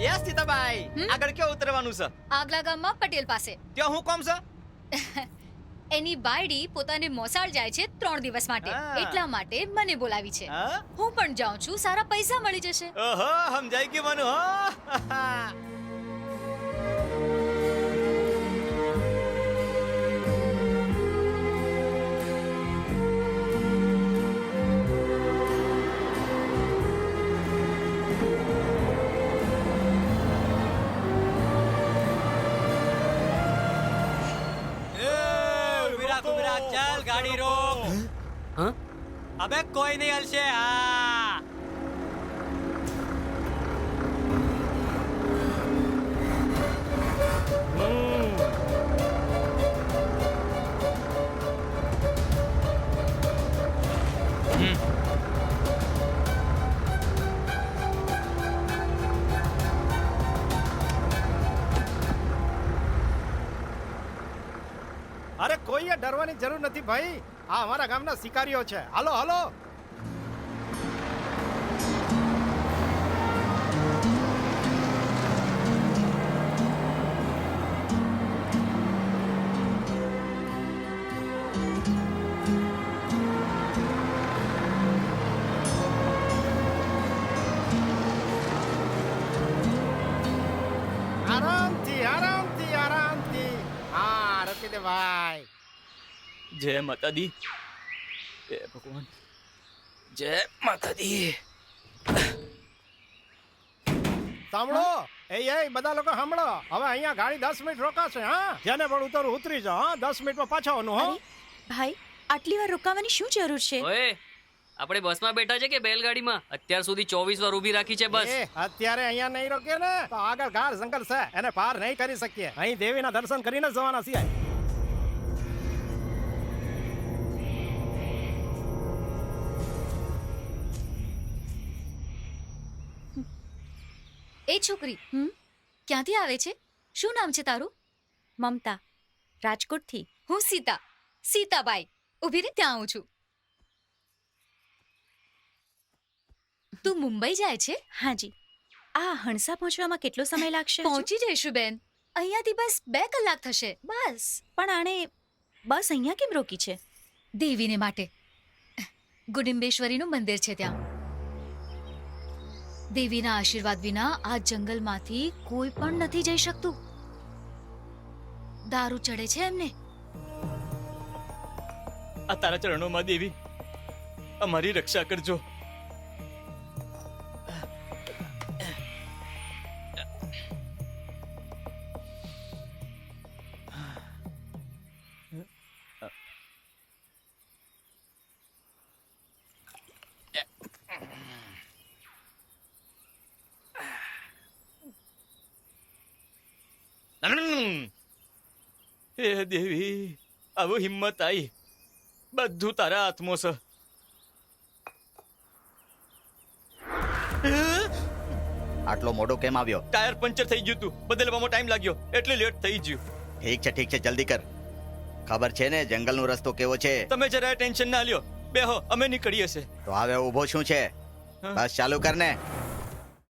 Yes Sitabai? આગળ ક્યાં ઉતરવાનું છે? આગલા ગામમાં પટેલ પાસે. ત્યાં હું કોમ છે? એની બાયડી પોતાને મોસાળ જાય છે ત્રણ દિવસ માટે. એટલા માટે મને બોલાવી છે. હું? પણ જાઉં છું સારા પૈસા મળી જશે. ઓહો સમજાઈ ગયું મને ચાલ ગાડી રોક. હા? અબે કોઈ નહીં હલશે. હા કોઈએ ડરવાની જરૂર નથી ભાઈ. આ અમારા ગામના શિકારીઓ છે. હાલો હાલો. આરામથી આરામથી આરામથી. હા દે ભાઈ જય માતા દી જય ભગવાન. જય માતા દી સાંભળો. એ એ બધા લોકો સાંભળો. હવે અહીંયા ગાડી 10 મિનિટ રોકાશે હા? જેને પણ ઉતરું ઉતરી જાઓ હા? 10 મિનિટમાં પાછા આવવાનું હો? ભાઈ આટલી વાર રોકાવાની શું જરૂર છે? ઓએ આપણે બસમાં બેઠા છે કે બેલગાડીમાં? અત્યાર સુધી ચોવીસ વાર ઊભી રાખી છે બસ. એ અત્યારે અહીંયા નહીં રોકીએ ને તો આગળ ગાઢ જંગલ છે એને પાર નહીં કરી શકીએ. અહીં દેવીના દર્શન કરીને જ જવાના છીએ. એ છોકરી હમ? ક્યાંથી આવે છે? શું નામ છે તારું? મમતા રાજકોટથી. હું સીતા સીતાબાઈ. ઊભી રે ત્યાં આવું છું. તું મુંબઈ જાય છે? હાજી. આ હણસા પહોંચવામાં કેટલો સમય લાગશે? પહોંચી જઈશું બેન. અહીંયાથી બસ બે કલાક થશે. બસ. પણ આણે બસ અહીંયા કેમ રોકી છે? દેવીને માટે. ગુડિંબેશ્વરીનું મંદિર છે ત્યાં. દેવીના આશીર્વાદ વિના આ જંગલમાંથી કોઈ પણ નથી જઈ શકતું. દારૂ ચડે છે એમને? આ તારા ચરણોમાં દેવી, અમારી રક્ષા કરજો. હે દેવી આવું હિંમત આવી બધું તારા હાથમાં છે. આટલો મોડો કેમ આવ્યો? ટાયર પંચર થઈ ગયું તું. બદલવામાં ટાઈમ લાગ્યો. એટલે લેટ થઈ ગયું. ઠીક છે ઠીક છે જલ્દી કર. ખબર છે ને જંગલનો રસ્તો કેવો છે? તમે જરા ટેન્શન ના લ્યો. બેહો અમે નીકળીએ છે તો હવે ઊભો શું છે? બસ ચાલુ કર ને.